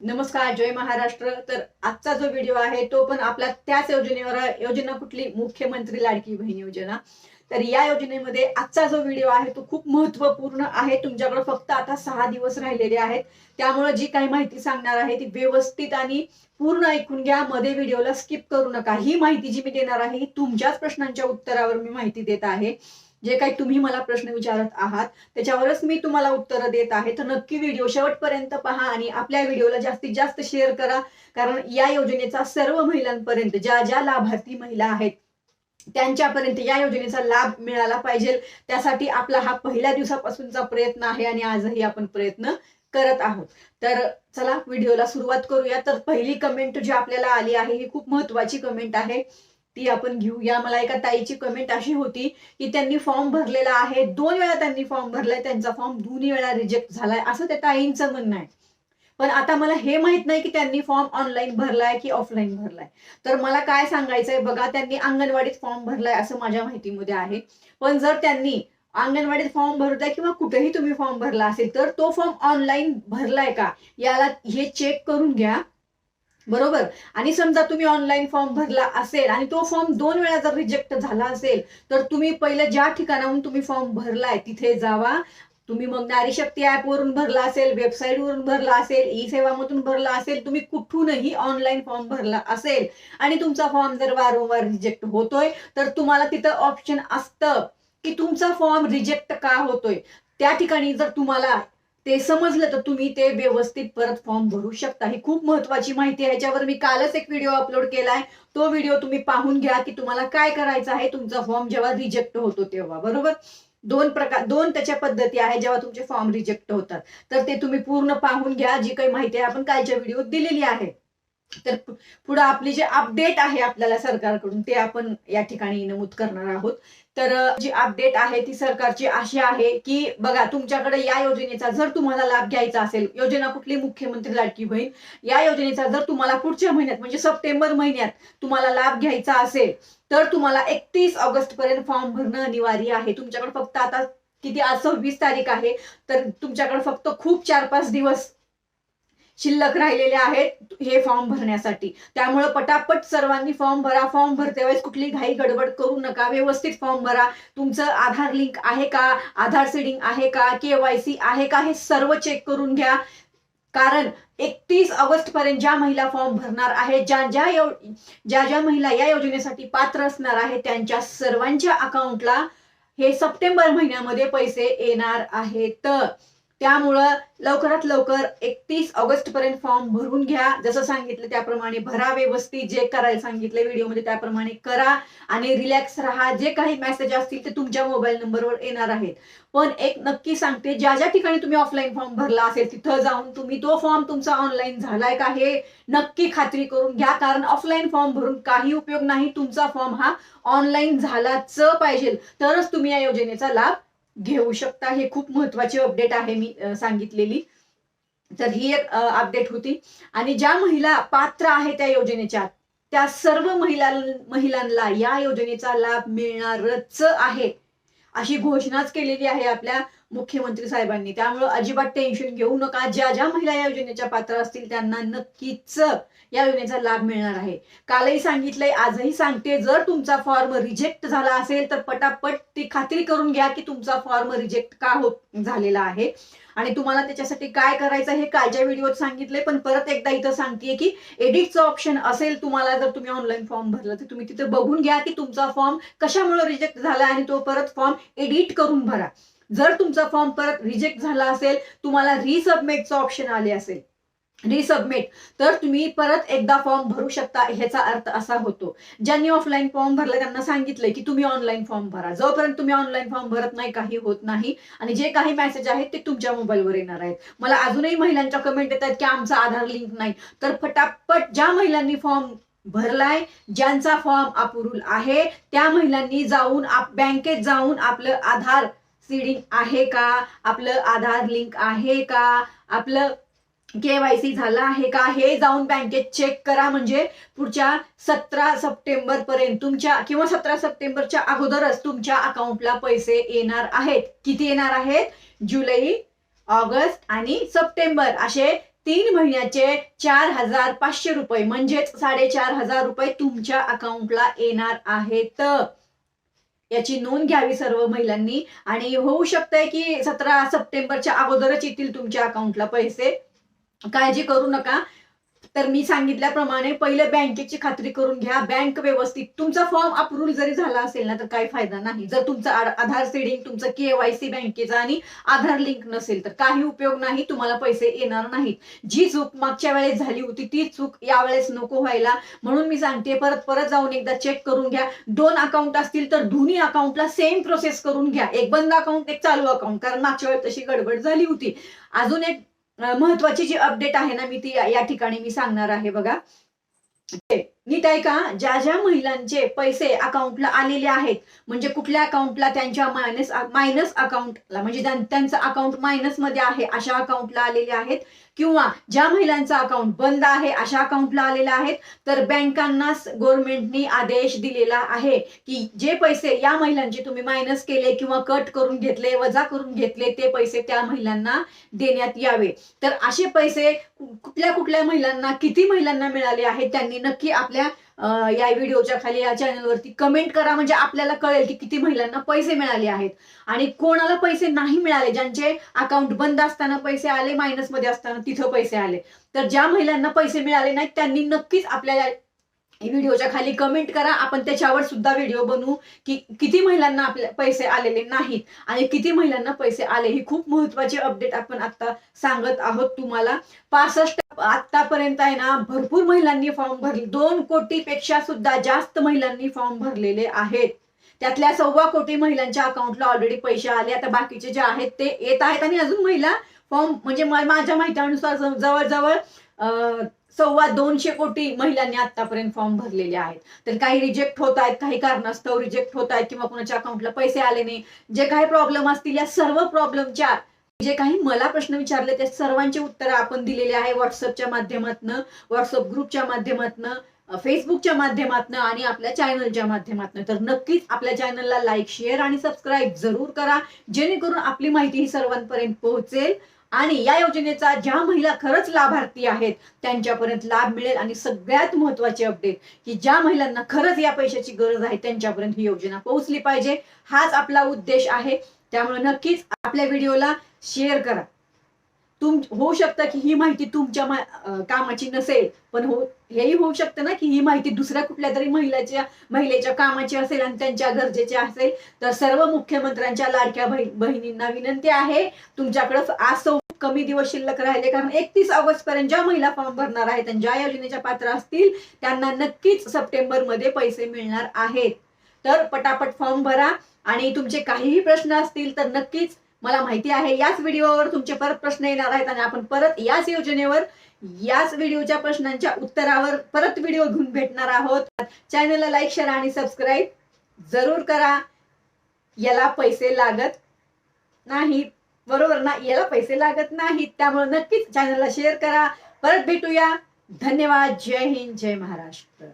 नमस्कार जय महाराष्ट्र. तर आजचा जो व्हिडिओ आहे तो पण आपल्या त्याच योजनेवर योजना कुठली? मुख्यमंत्री लाडकी बहीण योजना. तर या योजनेमध्ये आजचा जो व्हिडिओ आहे तो खूप महत्त्वपूर्ण आहे. तुमच्याकडे फक्त आता सहा दिवस राहिलेले आहेत. त्यामुळे जी काही माहिती सांगणार आहे ती व्यवस्थित आणि पूर्ण ऐकून घ्या. मध्ये व्हिडिओला स्किप करू नका. ही माहिती जी मी देणार आहे ही तुमच्याच प्रश्नांच्या उत्तरावर मी माहिती देत आहे. जे काही तुम्ही मला प्रश्न विचारत आहात त्याच्यावरच मी तुम्हाला उत्तरं देत आहे. तर नक्की व्हिडिओ शेवटपर्यंत पहा आणि आपल्या व्हिडिओला जास्तीत जास्त शेअर करा. कारण या योजनेचा सर्व महिलांपर्यंत ज्या ज्या लाभार्थी महिला आहेत त्यांच्यापर्यंत या योजनेचा लाभ मिळाला पाहिजे. त्यासाठी आपला हा पहिल्या दिवसापासूनचा प्रयत्न आहे आणि आजही आपण प्रयत्न करत आहोत. तर चला व्हिडिओला सुरुवात करूया. तर पहिली कमेंट जी आपल्याला आली आहे ही खूप महत्वाची कमेंट आहे. ती आपण घेऊया. मला एका ताईची कमेंट अशी होती की त्यांनी फॉर्म भरलेला आहे. दोन वेळा त्यांनी फॉर्म भरलाय. त्यांचा फॉर्म दोन्ही वेळा रिजेक्ट झालाय. असं त्या ताईंचं म्हणणं आहे. पण आता मला हे माहीत नाही की त्यांनी फॉर्म ऑनलाईन भरलाय की ऑफलाईन भरलाय. तर मला काय सांगायचंय? बघा त्यांनी अंगणवाडीत फॉर्म भरलाय असं माझ्या माहितीमध्ये आहे. पण जर त्यांनी अंगणवाडीत फॉर्म भरताय किंवा कुठेही तुम्ही फॉर्म भरला असेल तर तो फॉर्म ऑनलाईन भरलाय का? याला हे चेक करून घ्या. बरोबर? आणि समजा तुम्ही ऑनलाईन फॉर्म भरला असेल आणि तो फॉर्म दोन वेळा जर रिजेक्ट झाला असेल तर तुम्ही पहिलं ज्या ठिकाणाहून तुम्ही फॉर्म भरलाय तिथे जावा. तुम्ही मग नारी शक्ती ऍप वरून भरला असेल वेबसाईट वरून भरला असेल ई सेवामधून भरला असेल तुम्ही कुठूनही ऑनलाईन फॉर्म भरला असेल आणि तुमचा फॉर्म जर वारंवार रिजेक्ट होतोय तर तुम्हाला तिथं ऑप्शन असतं की तुमचा फॉर्म रिजेक्ट का होतोय? त्या ठिकाणी जर तुम्हाला ते समजलं तर तुम्ही ते व्यवस्थित परत फॉर्म भरू शकता. ही खूप महत्वाची माहिती आहे. ह्याच्यावर मी कालच एक व्हिडिओ अपलोड केला आहे तो व्हिडिओ तुम्ही पाहून घ्या की तुम्हाला काय करायचं आहे. तुमचा फॉर्म जेव्हा रिजेक्ट होतो तेव्हा बरोबर? दोन प्रकार दोन त्याच्या पद्धती आहे जेव्हा तुमचे फॉर्म रिजेक्ट होतात. तर ते तुम्ही पूर्ण पाहून घ्या. जी काही माहिती आहे आपण कालच्या व्हिडिओत दिलेली आहे. तर पुढे पुढं आपली जे अपडेट आहे आपल्याला सरकारकडून ते आपण या ठिकाणी नमूद करणार आहोत. तर जी अपडेट आहे ती सरकारची अशी आहे की बघा तुमच्याकडे या योजनेचा जर तुम्हाला लाभ घ्यायचा असेल योजना कुठली? मुख्यमंत्री लाडकी बहीण. या योजनेचा जर तुम्हाला पुढच्या महिन्यात म्हणजे सप्टेंबर महिन्यात तुम्हाला लाभ घ्यायचा असेल तर तुम्हाला एकतीस ऑगस्ट पर्यंत फॉर्म भरणं अनिवार्य आहे. तुमच्याकडे फक्त आता किती आज सव्वीस तारीख आहे तर तुमच्याकडे फक्त खूप चार पाच दिवस शिल्लक राहिलेले आहेत हे फॉर्म भरण्यासाठी. त्यामुळे पटापट सर्वांनी फॉर्म भरा फॉर्म भरते वेळेस कुठली घाई गडबड करू नका व्यवस्थित फॉर्म भरा. तुमचं आधार लिंक आहे का? आधार सीडिंग आहे का? केवायसी आहे का? हे सर्व चेक करून घ्या. कारण एकतीस ऑगस्ट पर्यंत ज्या महिला फॉर्म भरणार आहेत ज्या ज्या यो- ज्या ज्या महिला या योजनेसाठी पात्र असणार आहेत त्यांच्या सर्वांच्या अकाउंटला हे सप्टेंबर महिन्यामध्ये पैसे येणार आहेत. त्यामुळं लवकरात लवकर एकतीस ऑगस्ट पर्यंत फॉर्म भरून घ्या. जसं सांगितलं त्याप्रमाणे भरा व्यवस्थित जे करायला सांगितलं व्हिडिओमध्ये त्याप्रमाणे करा आणि रिलॅक्स राहा. जे काही मेसेज असतील ते तुमच्या मोबाईल नंबरवर येणार आहेत. पण एक नक्की सांगते ज्या ज्या ठिकाणी तुम्ही ऑफलाईन फॉर्म भरला असेल तिथं जाऊन तुम्ही तो फॉर्म तुमचा ऑनलाईन झालाय का हे नक्की खात्री करून घ्या. कारण ऑफलाईन फॉर्म भरून काही उपयोग नाही. तुमचा फॉर्म हा ऑनलाईन झालाच पाहिजे. तरच तुम्ही या योजनेचा लाभ घेऊ शकता. हे खूप महत्वाची अपडेट आहे मी सांगितलेली. तर ही एक अपडेट होती. आणि ज्या महिला पात्र आहे त्या योजनेच्या त्या सर्व महिला महिलांना या योजनेचा लाभ मिळणारच आहे. अशी घोषणाच केलेली आहे आपल्या मुख्यमंत्री साहेबांनी. त्यामुळं अजिबात टेन्शन घेऊ नका. ज्या ज्या महिला या योजनेच्या पात्र असतील त्यांना नक्कीच या योजनेचा लाभ मिळणार आहे. कालही सांगितलंय आजही सांगते जर तुमचा फॉर्म रिजेक्ट झाला असेल तर पटापट ती खात्री करून घ्या की तुमचा फॉर्म रिजेक्ट का होत झालेला आहे. आणि तुम्हाला त्याच्यासाठी काय करायचं हे कालच्या व्हिडिओत सांगितलंय पण परत एकदा इथं सांगतेय की एडिटचं ऑप्शन असेल तुम्हाला जर तुम्ही ऑनलाईन फॉर्म भरला तर तुम्ही तिथे बघून घ्या की तुमचा फॉर्म कशामुळे रिजेक्ट झाला आणि तो परत फॉर्म एडिट करून भरा. जर तुमचा फॉर्म परत रिजेक्ट झाला असेल तुम्हाला रिसबमिटचं ऑप्शन आले असेल. रिसबमिट तर तुम्ही परत एकदा फॉर्म भरू शकता ह्याचा अर्थ असा होतो. ज्यांनी ऑफलाईन फॉर्म भरला त्यांना सांगितलंय की तुम्ही ऑनलाईन फॉर्म भरा. जोपर्यंत तुम्ही ऑनलाईन फॉर्म भरत नाही काही होत नाही. आणि जे काही मेसेज आहेत ते तुमच्या मोबाईलवर येणार आहेत. मला अजूनही महिलांच्या कमेंट येत आहेत की आमचा आधार लिंक नाही. तर फटाफट ज्या महिलांनी फॉर्म भरलाय ज्यांचा फॉर्म अपुरुल आहे त्या महिलांनी जाऊन आप- बँकेत जाऊन आपलं आधार सीडिंग आहे का? आपलं आधार लिंक आहे का? आपलं केवायसी झालं आहे का? हे जाऊन बँकेत चेक करा. म्हणजे पुढच्या सतरा सप्टेंबर पर्यंत तुमच्या किंवा सतरा सप्टेंबरच्या अगोदरच तुमच्या अकाउंटला पैसे येणार आहेत. किती येणार आहेत? जुलै ऑगस्ट आणि सप्टेंबर. असे तीन महिन्याचे चार हजार पाचशे रुपये. म्हणजेच साडेचार हजार रुपये तुमच्या अकाउंटला येणार आहेत. याची नोंद घ्यावी सर्व महिलांनी. आणि होऊ शकतंय की सतरा सप्टेंबरच्या अगोदरच येतील तुमच्या अकाउंटला पैसे. काळजी करू नका. तर मी सांगितल्याप्रमाणे पहिले बँकेची खात्री करून घ्या. बँक व्यवस्थित तुमचा फॉर्म अप्रूव्ह जरी झाला असेल ना तर काही फायदा नाही. जर तुमचं आधार सेडिंग तुमचं केवायसी बँकेचा आणि आधार लिंक नसेल तर काही उपयोग नाही. तुम्हाला पैसे येणार नाहीत. जी चूक मागच्या वेळेस झाली होती ती चूक यावेळेस नको व्हायला. म्हणून मी सांगते परत परत जाऊन एकदा चेक करून घ्या. दोन अकाउंट असतील तर दोन्ही अकाउंटला सेम प्रोसेस करून घ्या. एक बंद अकाउंट एक चालू अकाउंट कारण मागच्या वेळेस तशी गडबड झाली होती. अजून एक महत्वाची जी अपडेट आहे ना मी ती या- ठिकाणी मी सांगणार आहे बघा. नीट आहे का? ज्या ज्या महिलांचे पैसे अकाउंटला आलेले आहेत म्हणजे कुठल्या अकाउंटला त्यांच्या मायनस मायनस अकाउंटला म्हणजे त्यांचं अकाउंट मायनसमध्ये आहे अशा अकाउंटला आलेले आहेत. किंवा ज्या महिलांचं अकाउंट बंद आहे अशा अकाउंटला आलेले आहेत. तर बँकांना गव्हर्नमेंटनी आदेश दिलेला आहे की जे पैसे या महिलांचे तुम्ही मायनस केले किंवा कट करून घेतले वजा करून घेतले ते पैसे त्या महिलांना देण्यात यावे. तर असे पैसे कुठल्या कुठल्या महिलांना किती महिलांना मिळाले आहेत त्यांनी नक्की आपल्या या व्हिडिओच्या खाली या चॅनलवरती कमेंट करा. म्हणजे आपल्याला कळेल की किती महिलांना पैसे मिळाले आहेत. आणि कोणाला पैसे नाही मिळाले ज्यांचे अकाउंट बंद असताना पैसे आले मायनसमध्ये असताना तिथं पैसे आले. तर ज्या महिलांना पैसे मिळाले नाहीत त्यांनी नक्कीच आपल्या व्हिडिओच्या खाली कमेंट करा. आपण त्याच्यावर सुद्धा व्हिडिओ बनवू की किती महिलांना आपल्या पैसे आलेले नाहीत आणि किती महिलांना पैसे आले ही खूप महत्वाची अपडेट आपण आता सांगत आहोत तुम्हाला. पासष्ट आतापर्यंत आहे ना भरपूर महिलांनी फॉर्म भरले. दोन कोटी पेक्षा सुद्धा जास्त महिलांनी फॉर्म भरलेले आहेत. त्यातल्या सव्वा कोटी महिलांच्या अकाउंटला ऑलरेडी पैसे आले. आता बाकीचे जे आहेत ते येत आहेत आणि अजून महिला फॉर्म म्हणजे माझ्या माहितीनुसार जवळजवळ सव्वा दोनशे कोटी महिलांनी आतापर्यंत फॉर्म भरलेले आहेत. तर काही रिजेक्ट होत आहेत काही कारणास्तव रिजेक्ट होत आहेत किंवा कुणाच्या अकाउंटला पैसे आले नाही. जे काही प्रॉब्लेम असतील या सर्व प्रॉब्लेमच्या जे काही मला प्रश्न विचारले त्या सर्वांचे उत्तरं आपण दिलेले आहे व्हॉट्सअपच्या माध्यमातून व्हॉट्सअप ग्रुपच्या माध्यमातनं फेसबुकच्या माध्यमातनं आणि आपल्या चॅनलच्या माध्यमातनं. तर नक्कीच आपल्या चॅनलला लाईक शेअर आणि सबस्क्राईब जरूर करा. जेणेकरून आपली माहिती ही सर्वांपर्यंत पोहोचेल. आणि या योजनेचा ज्या महिला खरंच लाभार्थी आहेत त्यांच्यापर्यंत लाभ मिळेल आणि सगळ्यात महत्वाची अपडेट की ज्या महिलांना खरंच या पैशाची गरज आहे त्यांच्यापर्यंत ही योजना पोहोचली पाहिजे. हाच आपला उद्देश आहे. त्यामुळे नक्कीच आपल्या व्हिडिओला शेअर करा. तुम होऊ शकतं की ही माहिती तुमच्या मा- कामाची नसेल पण हो हेही होऊ शकतं ना की ही माहिती दुसऱ्या कुठल्या तरी महिलाच्या महिलेच्या कामाची असेल आणि त्यांच्या गरजेची असेल तर सर्व मुख्यमंत्र्यांच्या लाडक्या बहिणींना विनंती आहे. तुमच्याकडं आज कमी दिवस शिल्लक राहिले. कारण एकतीस ऑगस्ट पर्यंत ज्या महिला फॉर्म भरणार आहेत आणि ज्या योजनेच्या पात्र असतील त्यांना नक्कीच सप्टेंबरमध्ये पैसे मिळणार आहेत. तर पटापट फॉर्म भरा आणि तुमचे काहीही प्रश्न असतील तर नक्कीच मला माहिती आहे. याच व्हिडिओवर तुमचे परत प्रश्न येणार आहेत आणि आपण परत याच योजनेवर याच व्हिडिओच्या प्रश्नांच्या उत्तरावर परत व्हिडिओ घेऊन भेटणार आहोत. चॅनलला लाईक शेअर आणि सबस्क्राईब जरूर करा. याला पैसे लागत नाहीत. बरोबर ना? याला पैसे लागत नाहीत त्यामुळे नक्कीच चॅनलला शेअर करा. परत भेटूया. धन्यवाद. जय हिंद जय महाराष्ट्र.